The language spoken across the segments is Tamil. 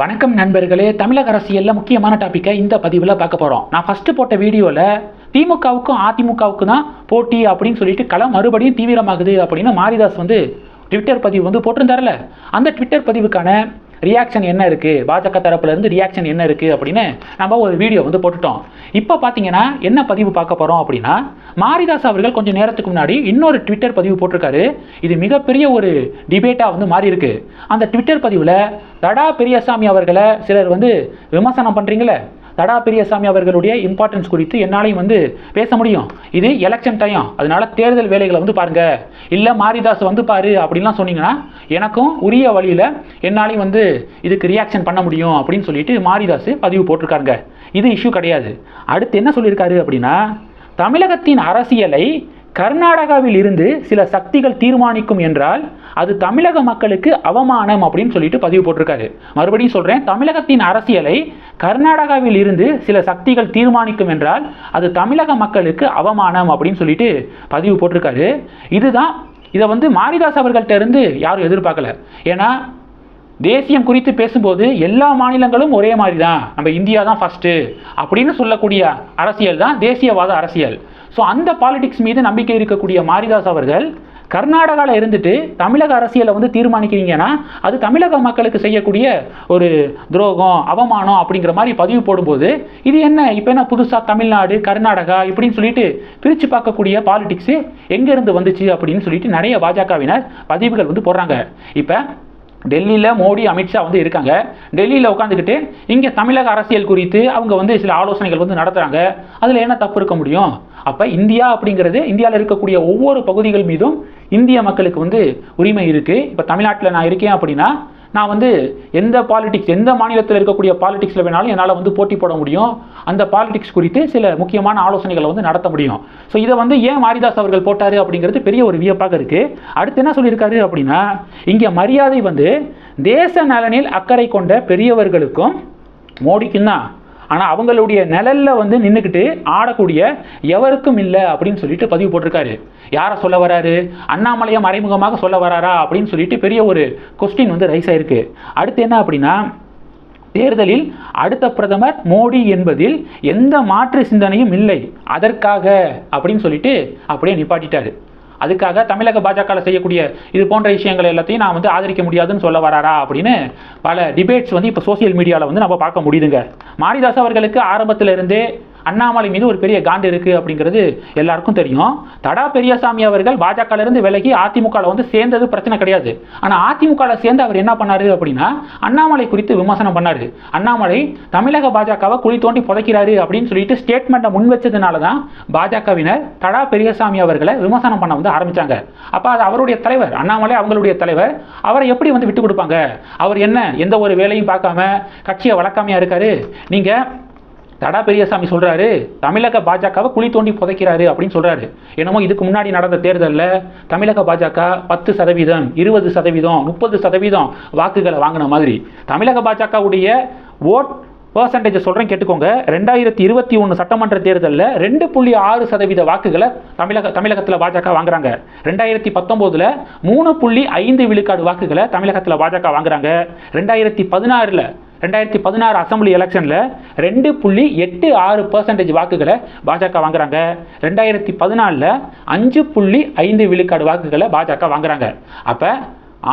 வணக்கம் நண்பர்களே தமிழக அரசியலில் முக்கியமான டாப்பிக்கை இந்த பதிவில் பார்க்க போகிறோம் நான் ஃபஸ்ட்டு போட்ட வீடியோவில் திமுகவுக்கும் அதிமுகவுக்கும் தான் போட்டி அப்படின்னு சொல்லிட்டு களம் மறுபடியும் தீவிரமாகுது அப்படின்னு மாரிதாஸ் வந்து ட்விட்டர் பதிவு வந்து போட்டிருந்தார்ல. அந்த ட்விட்டர் பதிவுக்கான ரியாக்ஷன் என்ன இருக்குது பாஜக தரப்புல இருந்து ரியாக்ஷன் என்ன இருக்குது அப்படின்னு நம்ம ஒரு வீடியோ வந்து போட்டுட்டோம். இப்போ பார்த்தீங்கன்னா என்ன பதிவு பார்க்க போகிறோம் அப்படின்னா மாரிதாஸ் அவர்கள் கொஞ்சம் நேரத்துக்கு முன்னாடி இன்னொரு ட்விட்டர் பதிவு போட்டிருக்காரு. இது மிகப்பெரிய ஒரு டிபேட்டாக வந்து மாறி இருக்கு. அந்த ட்விட்டர் பதிவில் தடா பெரியசாமி அவர்களை சிலர் வந்து விமர்சனம் பண்ணுறீங்களே தடா பெரியசாமி அவர்களுடைய இம்பார்ட்டன்ஸ் குறித்து என்னாலையும் வந்து பேச முடியும். இது எலெக்ஷன் டைம் அதனால தேர்தல் வேலைகளை வந்து பாருங்க. இல்லை மாரிதாஸ் வந்து பாரு அப்படின்லாம் சொன்னீங்கன்னா எனக்கும் உரிய வழியில் என்னாலையும் வந்து இதுக்கு ரியாக்ஷன் பண்ண முடியும் அப்படின்னு சொல்லிட்டு மாரிதாஸ் பதிவு போட்டிருக்காருங்க. இது இஷ்யூ கிடையாது. அடுத்து என்ன சொல்லியிருக்காரு அப்படின்னா தமிழகத்தின் அரசியலை கர்நாடகாவில் இருந்து சில சக்திகள் தீர்மானிக்கும் என்றால் அது தமிழக மக்களுக்கு அவமானம் அப்படின்னு சொல்லிட்டு பதிவு போட்டிருக்காரு. மறுபடியும் சொல்றேன் தமிழகத்தின் அரசியலை கர்நாடகாவில் இருந்து சில சக்திகள் தீர்மானிக்கும் என்றால் அது தமிழக மக்களுக்கு அவமானம் அப்படின்னு சொல்லிட்டு பதிவு போட்டிருக்காரு. இதுதான் இதை வந்து மாரிதாஸ் அவர்கள்ட்ட இருந்து யாரும் எதிர்பார்க்கல. ஏன்னா தேசியம் குறித்து பேசும்போது எல்லா மாநிலங்களும் ஒரே மாதிரி தான் நம்ம இந்தியா தான் ஃபஸ்ட்டு அப்படின்னு சொல்லக்கூடிய அரசியல் தான் தேசியவாத அரசியல். ஸோ அந்த பாலிடிக்ஸ் மீது நம்பிக்கை இருக்கக்கூடிய மாரிதாஸ் அவர்கள் கர்நாடகாவில் இருந்துட்டு தமிழக அரசியலை வந்து தீர்மானிக்கிறீங்கன்னா அது தமிழக மக்களுக்கு செய்யக்கூடிய ஒரு துரோகம் அவமானம் அப்படிங்கிற மாதிரி பதிவு போடும்போது இது என்ன? இப்போ என்ன புதுசாக தமிழ்நாடு கர்நாடகா இப்படின்னு சொல்லிட்டு பிரித்து பார்க்கக்கூடிய பாலிடிக்ஸு எங்கேருந்து வந்துச்சு அப்படின்னு சொல்லிட்டு நிறைய பாஜகவினர் பதிவுகள் வந்து போடுறாங்க. இப்போ டெல்லியில் மோடி அமித்ஷா வந்து இருக்காங்க. டெல்லியில் உட்காந்துக்கிட்டு இங்கே தமிழக அரசியல் குறித்து அவங்க வந்து சில ஆலோசனைகள் வந்து நடத்துகிறாங்க அதில் என்ன தப்பு இருக்க முடியும்? அப்போ இந்தியா அப்படிங்கிறது இந்தியாவில் இருக்கக்கூடிய ஒவ்வொரு பகுதிகள் மீதும் இந்திய மக்களுக்கு வந்து உரிமை இருக்குது இப்போ தமிழ்நாட்டில் நான் இருக்கேன் அப்படின்னா நான் வந்து எந்த பாலிடிக்ஸ் எந்த மாநிலத்தில் இருக்கக்கூடிய பாலிடிக்ஸில் வேணாலும் என்னால் வந்து போட்டி போட முடியும். அந்த பாலிடிக்ஸ் குறித்து சில முக்கியமான ஆலோசனைகளை வந்து நடத்த முடியும். ஸோ இதை வந்து ஏன் மாரிதாஸ் அவர்கள் போட்டார் அப்படிங்கிறது பெரிய ஒரு வியப்பாக இருக்குது அடுத்து என்ன சொல்லியிருக்காரு அப்படின்னா இங்கே மரியாதை வந்து தேச நலனில் அக்கறை கொண்ட பெரியவர்களுக்கும் மோடிக்கும் தான் ஆனால் அவங்களுடைய நிழலில் வந்து நின்றுக்கிட்டு ஆடக்கூடிய எவருக்கும் இல்லை அப்படின்னு சொல்லிட்டு பதிவு போட்டிருக்காரு. யாரை சொல்ல வராரு? அண்ணாமலையை மறைமுகமாக சொல்ல வராரா அப்படின்னு சொல்லிட்டு பெரிய ஒரு கொஸ்டின் வந்து ரைஸ் ஆயிருக்கு. அடுத்து என்ன அப்படின்னா தேர்தலில் அடுத்த பிரதமர் மோடி என்பதில் எந்த மாற்று சிந்தனையும் இல்லை. அதற்காக அப்படின்னு சொல்லிட்டு அப்படியே நிப்பாட்டிட்டாரு. அதுக்காக தமிழக பாஜகவில் செய்யக்கூடிய இது போன்ற விஷயங்கள் எல்லாத்தையும் நான் வந்து ஆதரிக்க முடியாதுன்னு சொல்ல வராரா அப்படின்னு பல டிபேட்ஸ் வந்து இப்போ சோசியல் மீடியாவில் வந்து நம்ம பார்க்க முடியுதுங்க. மாரிதாஸ் அவர்களுக்கு ஆரம்பத்தில் இருந்தே அண்ணாமலை மீது ஒரு பெரிய காண்டு இருக்குது அப்படிங்கிறது எல்லாருக்கும் தெரியும். தடா பெரியசாமி அவர்கள் பாஜகலேருந்து விலகி அதிமுகவில் வந்து சேர்ந்தது பிரச்சனை கிடையாது. ஆனால் அதிமுகவில் சேர்ந்து அவர் என்ன பண்ணாரு அப்படின்னா அண்ணாமலை குறித்து விமர்சனம் பண்ணார். அண்ணாமலை தமிழக பாஜகவை குழி தோண்டி புதைக்கிறாரு அப்படின்னு சொல்லிட்டு ஸ்டேட்மெண்ட்டை முன் வச்சதுனால தான் பாஜகவினர் தடா பெரியசாமி அவர்களை விமர்சனம் பண்ண வந்து ஆரம்பித்தாங்க அப்போ அது அவருடைய தலைவர் அண்ணாமலை அவங்களுடைய தலைவர் அவரை எப்படி வந்து விட்டு கொடுப்பாங்க? அவர் என்ன எந்த ஒரு வேலையும் பார்க்காம கட்சியை வழக்காமையாக இருக்காரு? நீங்கள் தடா பெரியசாமி சொல்றாரு தமிழக பாஜகவை குழி தோண்டி புதைக்கிறாரு அப்படின்னு சொல்றாரு. என்னமோ இதுக்கு முன்னாடி நடந்த தேர்தலில் தமிழக பாஜக பத்து சதவீதம் இருபது சதவீதம் முப்பது சதவீதம் வாக்குகளை வாங்கின மாதிரி. தமிழக பாஜகவுடைய ஓட் பர்சன்டேஜ் சொல்கிறேன் கேட்டுக்கோங்க. ரெண்டாயிரத்தி இருபத்தி ஒன்று சட்டமன்ற தேர்தலில் ரெண்டு புள்ளி ஆறு சதவீத வாக்குகளை தமிழக தமிழகத்தில் பாஜக வாங்குறாங்க. ரெண்டாயிரத்தி பத்தொம்போதில் மூணு புள்ளி ஐந்து விழுக்காடு வாக்குகளை தமிழகத்தில் பாஜக வாங்குறாங்க. ரெண்டாயிரத்தி பதினாறில் ரெண்டாயிரத்தி பதினாறு அசம்பிளி எலெக்ஷனில் ரெண்டு புள்ளி எட்டு ஆறு பர்சன்டேஜ் வாக்குகளை பாஜக வாங்குறாங்க. ரெண்டாயிரத்தி பதினாலில் அஞ்சு புள்ளி ஐந்து விழுக்காடு வாக்குகளை பாஜக வாங்குறாங்க. அப்போ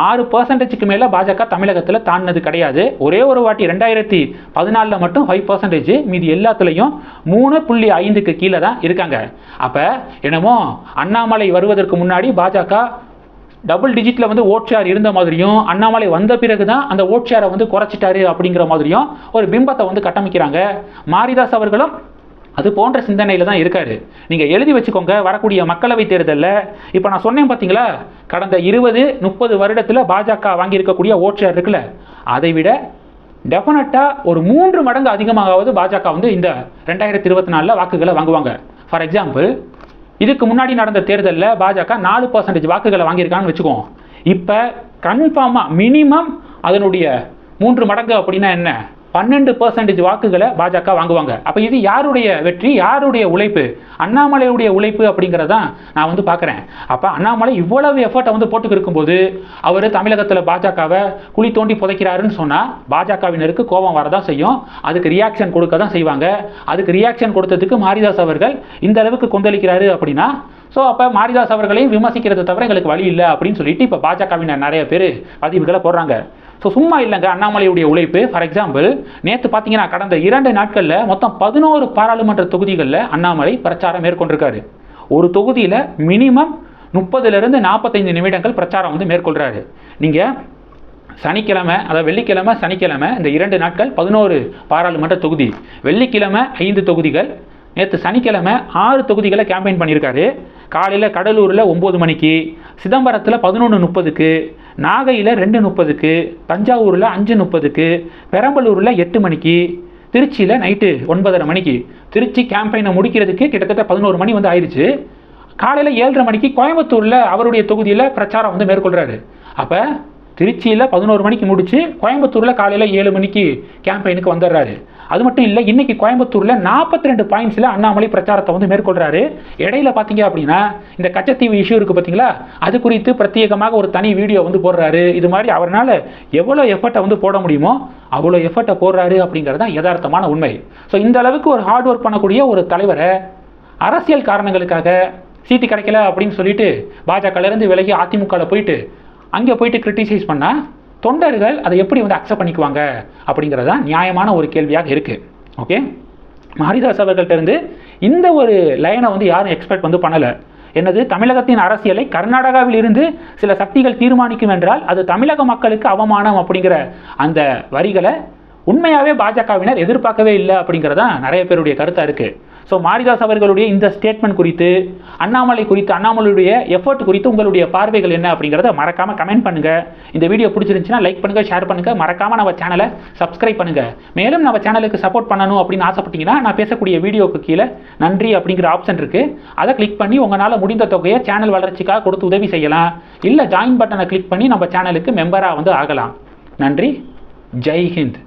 ஆறு பர்சன்டேஜுக்கு மேலே பாஜக தமிழகத்தில் தாண்டினது கிடையாது. ஒரே ஒரு வாட்டி ரெண்டாயிரத்தி பதினாலில் மட்டும் ஃபைவ் பர்சன்டேஜ் மீதி எல்லாத்துலேயும் மூணு புள்ளி ஐந்துக்கு கீழே தான் இருக்காங்க. அப்போ என்னமோ அண்ணாமலை வருவதற்கு முன்னாடி பாஜக டபுள் டிஜிட்டில் வந்து ஓட் ஷேர் இருந்த மாதிரியும் அண்ணாமலை வந்த பிறகு தான் அந்த ஓட் ஷேரை வந்து குறைச்சிட்டாரு அப்படிங்கிற மாதிரியும் ஒரு பிம்பத்தை வந்து கட்டமைக்கிறாங்க. மாரிதாஸ் அவர்களும் அது போன்ற சிந்தனையில் தான் இருக்காரு. நீங்கள் எழுதி வச்சுக்கோங்க வரக்கூடிய மக்களவை தேர்தலில். இப்போ நான் சொன்னேன் பார்த்தீங்களா கடந்த இருபது முப்பது வருடத்தில் பாஜக வாங்கியிருக்கக்கூடிய ஓட் இருக்குல்ல அதை விட டெஃபினட்டாக ஒரு மூன்று மடங்கு அதிகமாகாவது பாஜக வந்து இந்த ரெண்டாயிரத்தி இருபத்தி நாலில் வாக்குகளை வாங்குவாங்க. ஃபார் எக்ஸாம்பிள் இதுக்கு முன்னாடி நடந்த தேர்தலில் பாஜக நாலு பர்சன்டேஜ் வாக்குகளை வாங்கியிருக்கான்னு வச்சுக்கோம் இப்போ கன்ஃபார்மாக மினிமம் அதனுடைய மூன்று மடங்கு அப்படின்னா என்ன? பன்னெண்டு பர்சன்டேஜ் வாக்குகளை பாஜக வாங்குவாங்க. அப்போ இது யாருடைய வெற்றி யாருடைய உழைப்பு? அண்ணாமலையுடைய உழைப்பு அப்படிங்கிறதான் நான் வந்து பார்க்குறேன். அப்போ அண்ணாமலை இவ்வளவு எஃபர்ட்டை வந்து போட்டுக்கு இருக்கும்போது அவர் தமிழகத்தில் பாஜகவை குழி தோண்டி புதைக்கிறாருன்னு சொன்னால் பாஜகவினருக்கு கோபம் வரதான் செய்யும். அதுக்கு ரியாக்ஷன் கொடுக்க தான் செய்வாங்க. அதுக்கு ரியாக்ஷன் கொடுத்ததுக்கு மாரிதாஸ் அவர்கள் இந்த அளவுக்கு கொந்தளிக்கிறாரு அப்படின்னா ஸோ அப்போ மாரிதாஸ் அவர்களையும் விமர்சிக்கிறத தவிர எங்களுக்கு வழி இல்லை அப்படின்னு சொல்லிட்டு இப்போ பாஜகவினர் நிறைய பேர் பதிவுகளை போடுறாங்க. ஸோ சும்மா இல்லைங்க அண்ணாமலையுடைய உழைப்பு. ஃபார் எக்ஸாம்பிள் நேற்று பார்த்தீங்கன்னா கடந்த இரண்டு நாட்களில் மொத்தம் பதினோரு பாராளுமன்ற தொகுதிகளில் அண்ணாமலை பிரச்சாரம் மேற்கொண்டிருக்காரு. ஒரு தொகுதியில் மினிமம் முப்பதுலேருந்து நாற்பத்தைந்து நிமிடங்கள் பிரச்சாரம் வந்து மேற்கொள்கிறாரு நீங்கள் சனிக்கிழமை அதாவது வெள்ளிக்கிழமை சனிக்கிழமை இந்த இரண்டு நாட்கள் பதினோரு பாராளுமன்ற தொகுதி. வெள்ளிக்கிழமை ஐந்து தொகுதிகள் நேற்று சனிக்கிழமை ஆறு தொகுதிகளை கேம்பெயின் பண்ணியிருக்காரு. காலையில் கடலூரில் ஒம்பது மணிக்கு சிதம்பரத்தில் பதினொன்று முப்பதுக்கு நாகையில் ரெண்டு முப்பதுக்கு தஞ்சாவூரில் அஞ்சு முப்பதுக்கு பெரம்பலூரில் எட்டு மணிக்கு திருச்சியில் நைட்டு ஒன்பதரை மணிக்கு. திருச்சி கேம்பெயினை முடிக்கிறதுக்கு கிட்டத்தட்ட பதினோரு மணி வந்து ஆயிடுச்சு காலையில் ஏழரை மணிக்கு கோயம்புத்தூரில் அவருடைய தொகுதியில் பிரச்சாரம் வந்து மேற்கொள்கிறாரு அப்போ திருச்சியில் பதினோரு மணிக்கு முடித்து கோயம்புத்தூரில் காலையில் ஏழு மணிக்கு கேம்பெயினுக்கு வந்துடுறாரு. அது மட்டும் இல்லை இன்னைக்கு கோயம்புத்தூரில் நாற்பத்தி ரெண்டு பாயிண்ட்ஸில் அண்ணாமலை பிரச்சாரத்தை வந்து மேற்கொள்கிறாரு இடையில பார்த்தீங்க அப்படின்னா இந்த கச்சத்தீவு இஷ்யூ இருக்குது பார்த்தீங்களா அது குறித்து பிரத்யேகமாக ஒரு தனி வீடியோ வந்து போடுறாரு. இது மாதிரி அவரால் எவ்வளோ எஃபர்ட்டை வந்து போட முடியுமோ அவ்வளோ எஃபர்ட்டை போடுறாரு அப்படிங்கிறது தான் யதார்த்தமான உண்மை. ஸோ இந்த அளவுக்கு ஒரு ஹார்ட் ஒர்க் பண்ணக்கூடிய ஒரு தலைவரை அரசியல் காரணங்களுக்காக சீட்டு கிடைக்கல அப்படின்னு சொல்லிட்டு பாஜகலேருந்து விலகி அதிமுகவில் போயிட்டு அங்கே போயிட்டு கிரிட்டிசைஸ் பண்ணால் தொண்டர்கள் அதை எப்படி வந்து அக்செப்ட் பண்ணிக்குவாங்க? அப்படிங்கிறது தான் நியாயமான ஒரு கேள்வியாக இருக்குது ஓகே மாரிதாஸ் அவர்கள்ட்ட இருந்து இந்த ஒரு லைனை வந்து யாரும் எக்ஸ்பெக்ட் வந்து பண்ணலை. என்னது? தமிழகத்தின் அரசியலை கர்நாடகாவில் இருந்து சில சக்திகள் தீர்மானிக்கும் என்றால் அது தமிழக மக்களுக்கு அவமானம் அப்படிங்கிற அந்த வரிகளை உண்மையாகவே பாஜகவினர் எதிர்பார்க்கவே இல்லை அப்படிங்கிறதான் நிறைய பேருடைய கருத்தாக இருக்குது ஸோ மாரிதாஸ் அவர்களுடைய இந்த ஸ்டேட்மெண்ட் குறித்து அண்ணாமலை குறித்து அண்ணாமலையுடைய எஃபர்ட் குறித்து உங்களுடைய பார்வைகள் என்ன அப்படிங்கிறத மறக்காமல் கமெண்ட் பண்ணுங்கள் இந்த வீடியோ பிடிச்சிருந்துச்சுன்னா லைக் பண்ணுங்கள் ஷேர் பண்ணுங்கள் மறக்காமல் நம்ம சேனலை சப்ஸ்கிரைப் பண்ணுங்கள் மேலும் நம்ம சேனலுக்கு சப்போர்ட் பண்ணணும் அப்படின்னு ஆசைப்பட்டீங்கன்னா நான் பேசக்கூடிய வீடியோக்கு கீழே நன்றி அப்படிங்கிற ஆப்ஷன் இருக்குது அதை கிளிக் பண்ணி உங்களால் முடிந்த தொகையை சேனல் வளர்ச்சிக்காக கொடுத்து உதவி செய்யலாம். இல்லை ஜாயின் பட்டனை கிளிக் பண்ணி நம்ம சேனலுக்கு மெம்பராக வந்து ஆகலாம். நன்றி. ஜெய்ஹிந்த்